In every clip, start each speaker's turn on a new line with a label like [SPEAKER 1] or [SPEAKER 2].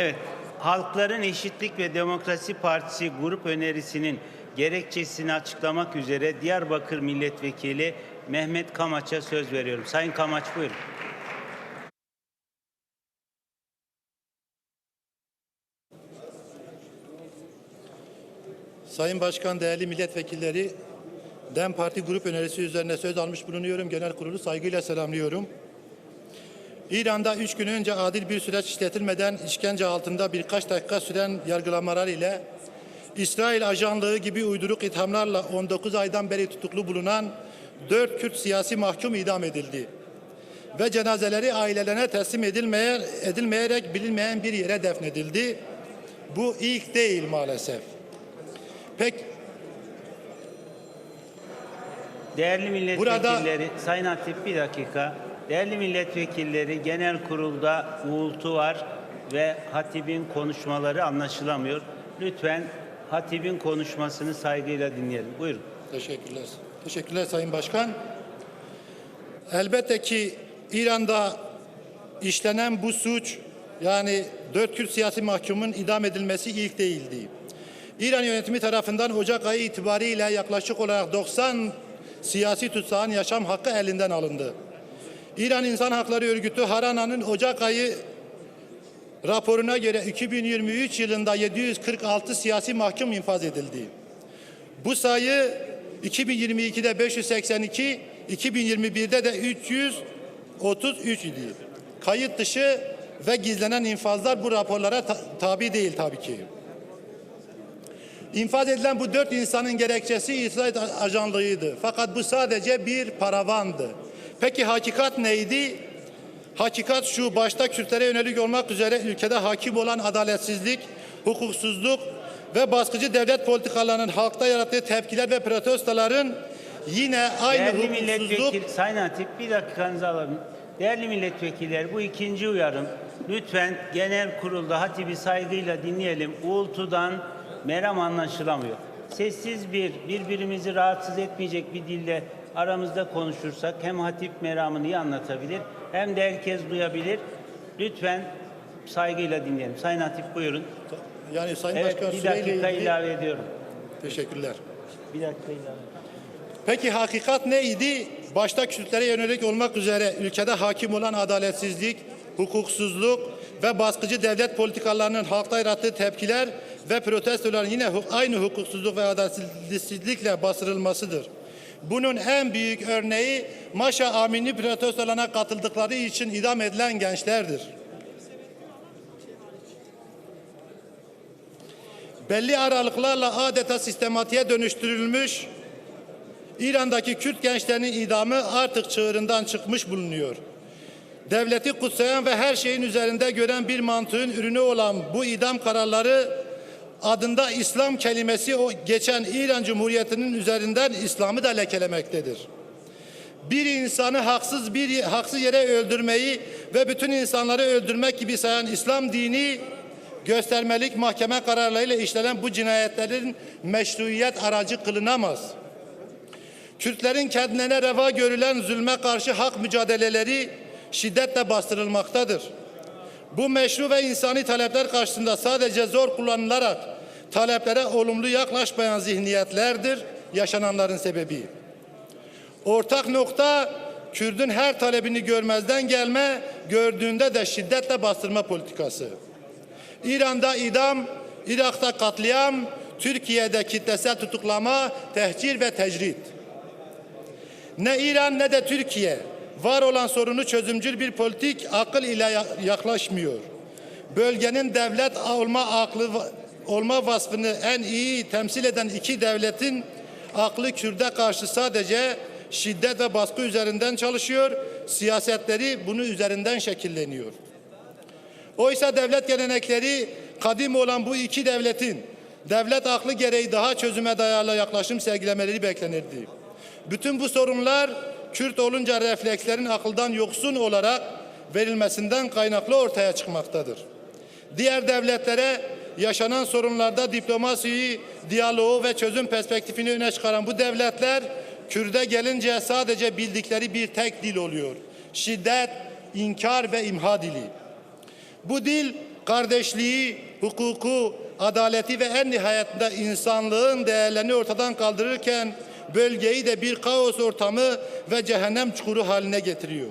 [SPEAKER 1] Evet, Halkların Eşitlik ve Demokrasi Partisi grup önerisinin gerekçesini açıklamak üzere Diyarbakır Milletvekili Mehmet Kamaç'a söz veriyorum. Sayın Kamaç buyurun.
[SPEAKER 2] Sayın Başkan, değerli milletvekilleri, DEM Parti grup önerisi üzerine söz almış bulunuyorum. Genel kurulu saygıyla selamlıyorum. İran'da üç gün önce adil bir süreç işletilmeden işkence altında birkaç dakika süren yargılamalar ile İsrail ajanlığı gibi uyduruk ithamlarla 19 aydan beri tutuklu bulunan dört Kürt siyasi mahkum idam edildi. Ve cenazeleri ailelerine teslim edilmeye, edilmeyerek bilinmeyen bir yere defnedildi. Bu ilk değil maalesef. Pek
[SPEAKER 1] Değerli milletvekilleri,
[SPEAKER 2] Burada-
[SPEAKER 1] Sayın Hatip bir dakika. Değerli milletvekilleri genel kurulda uğultu var ve hatibin konuşmaları anlaşılamıyor. Lütfen hatibin konuşmasını saygıyla dinleyelim. Buyurun.
[SPEAKER 2] Teşekkürler. Teşekkürler Sayın Başkan. Elbette ki İran'da işlenen bu suç yani dört Kürt siyasi mahkumun idam edilmesi ilk değildi. İran yönetimi tarafından Ocak ayı itibariyle yaklaşık olarak 90 siyasi tutsağın yaşam hakkı elinden alındı. İran İnsan Hakları Örgütü Harana'nın Ocak ayı raporuna göre 2023 yılında 746 siyasi mahkum infaz edildi. Bu sayı 2022'de 582, 2021'de de 333 idi. Kayıt dışı ve gizlenen infazlar bu raporlara ta- tabi değil tabii ki. İnfaz edilen bu dört insanın gerekçesi İsrail ajanlığıydı. Fakat bu sadece bir paravandı. Peki hakikat neydi? Hakikat şu başta Kürtlere yönelik olmak üzere ülkede hakim olan adaletsizlik, hukuksuzluk ve baskıcı devlet politikalarının halkta yarattığı tepkiler ve protestoların yine aynı
[SPEAKER 1] Değerli
[SPEAKER 2] hukuksuzluk
[SPEAKER 1] Sayın Hatip bir dakikanızı alalım. Değerli milletvekiller bu ikinci uyarım. Lütfen genel kurulda hatibi saygıyla dinleyelim. Uğultudan meram anlaşılamıyor. Sessiz bir, birbirimizi rahatsız etmeyecek bir dille aramızda konuşursak hem hatip meramını iyi anlatabilir hem de herkes duyabilir. Lütfen saygıyla dinleyelim. Sayın Hatip buyurun.
[SPEAKER 2] yani Sayın
[SPEAKER 1] Evet
[SPEAKER 2] Başkan
[SPEAKER 1] bir dakika
[SPEAKER 2] ilgili
[SPEAKER 1] ilave ediyorum.
[SPEAKER 2] teşekkürler.
[SPEAKER 1] Bir dakika ilave.
[SPEAKER 2] Peki hakikat neydi? Başta Kürtlere yönelik olmak üzere ülkede hakim olan adaletsizlik, hukuksuzluk ve baskıcı devlet politikalarının halkta yarattığı tepkiler ve protestoların yine aynı hukuksuzluk ve adaletsizlikle bastırılmasıdır. Bunun en büyük örneği Maşa Amini protestolarına katıldıkları için idam edilen gençlerdir. Belli aralıklarla adeta sistematiğe dönüştürülmüş İran'daki Kürt gençlerinin idamı artık çığırından çıkmış bulunuyor. Devleti kutsayan ve her şeyin üzerinde gören bir mantığın ürünü olan bu idam kararları adında İslam kelimesi o geçen İran Cumhuriyeti'nin üzerinden İslam'ı da lekelemektedir. Bir insanı haksız bir haksız yere öldürmeyi ve bütün insanları öldürmek gibi sayan İslam dini göstermelik mahkeme kararlarıyla işlenen bu cinayetlerin meşruiyet aracı kılınamaz. Kürtlerin kendilerine reva görülen zulme karşı hak mücadeleleri şiddetle bastırılmaktadır. Bu meşru ve insani talepler karşısında sadece zor kullanılarak taleplere olumlu yaklaşmayan zihniyetlerdir yaşananların sebebi. Ortak nokta Kürdün her talebini görmezden gelme, gördüğünde de şiddetle bastırma politikası. İran'da idam, Irak'ta katliam, Türkiye'de kitlesel tutuklama, tehcir ve tecrit. Ne İran ne de Türkiye var olan sorunu çözümcül bir politik akıl ile ya- yaklaşmıyor. Bölgenin devlet olma aklı olma vasfını en iyi temsil eden iki devletin aklı Kürt'e karşı sadece şiddet ve baskı üzerinden çalışıyor. Siyasetleri bunu üzerinden şekilleniyor. Oysa devlet gelenekleri kadim olan bu iki devletin devlet aklı gereği daha çözüme dayalı yaklaşım sergilemeleri beklenirdi. Bütün bu sorunlar Kürt olunca reflekslerin akıldan yoksun olarak verilmesinden kaynaklı ortaya çıkmaktadır. Diğer devletlere yaşanan sorunlarda diplomasiyi, diyaloğu ve çözüm perspektifini öne çıkaran bu devletler Kürt'e gelince sadece bildikleri bir tek dil oluyor. Şiddet, inkar ve imha dili. Bu dil kardeşliği, hukuku, adaleti ve en nihayetinde insanlığın değerlerini ortadan kaldırırken bölgeyi de bir kaos ortamı ve cehennem çukuru haline getiriyor.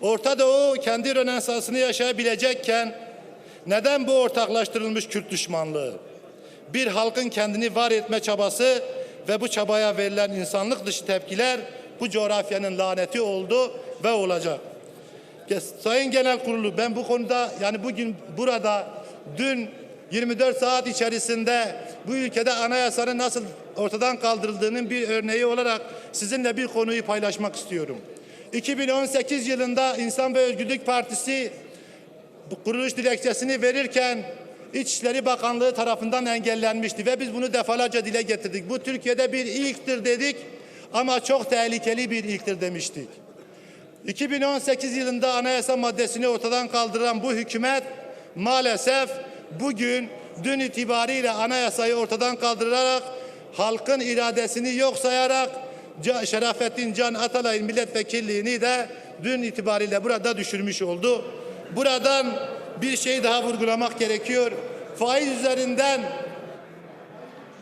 [SPEAKER 2] Orta Doğu kendi rönesansını yaşayabilecekken neden bu ortaklaştırılmış Kürt düşmanlığı? Bir halkın kendini var etme çabası ve bu çabaya verilen insanlık dışı tepkiler bu coğrafyanın laneti oldu ve olacak. Sayın Genel Kurulu ben bu konuda yani bugün burada dün 24 saat içerisinde bu ülkede anayasanın nasıl ortadan kaldırıldığının bir örneği olarak sizinle bir konuyu paylaşmak istiyorum. 2018 yılında İnsan ve Özgürlük Partisi kuruluş dilekçesini verirken İçişleri Bakanlığı tarafından engellenmişti ve biz bunu defalarca dile getirdik. Bu Türkiye'de bir ilktir dedik ama çok tehlikeli bir ilktir demiştik. 2018 yılında anayasa maddesini ortadan kaldıran bu hükümet maalesef bugün dün itibariyle anayasayı ortadan kaldırarak halkın iradesini yok sayarak Şerafettin Can Atalay'ın milletvekilliğini de dün itibariyle burada düşürmüş oldu. Buradan bir şey daha vurgulamak gerekiyor. Faiz üzerinden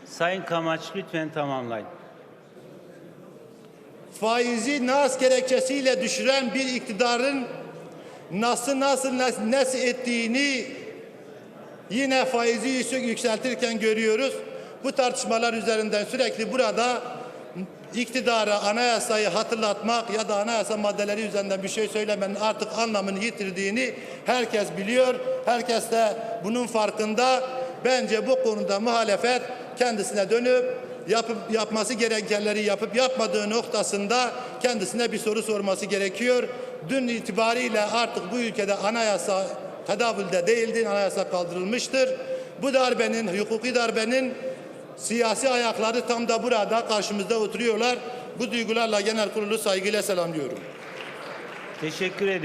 [SPEAKER 1] Sayın Kamaç lütfen tamamlayın.
[SPEAKER 2] faizi nas gerekçesiyle düşüren bir iktidarın nasıl nasıl nas- nasıl ettiğini yine faizi yükseltirken görüyoruz. Bu tartışmalar üzerinden sürekli burada iktidara anayasayı hatırlatmak ya da anayasa maddeleri üzerinden bir şey söylemenin artık anlamını yitirdiğini herkes biliyor. Herkes de bunun farkında. Bence bu konuda muhalefet kendisine dönüp yapıp yapması gerekenleri yapıp yapmadığı noktasında kendisine bir soru sorması gerekiyor. Dün itibariyle artık bu ülkede anayasa tedavülde değildi, anayasa kaldırılmıştır. Bu darbenin, hukuki darbenin siyasi ayakları tam da burada karşımızda oturuyorlar. Bu duygularla genel kurulu saygıyla selamlıyorum.
[SPEAKER 1] Teşekkür ediyorum.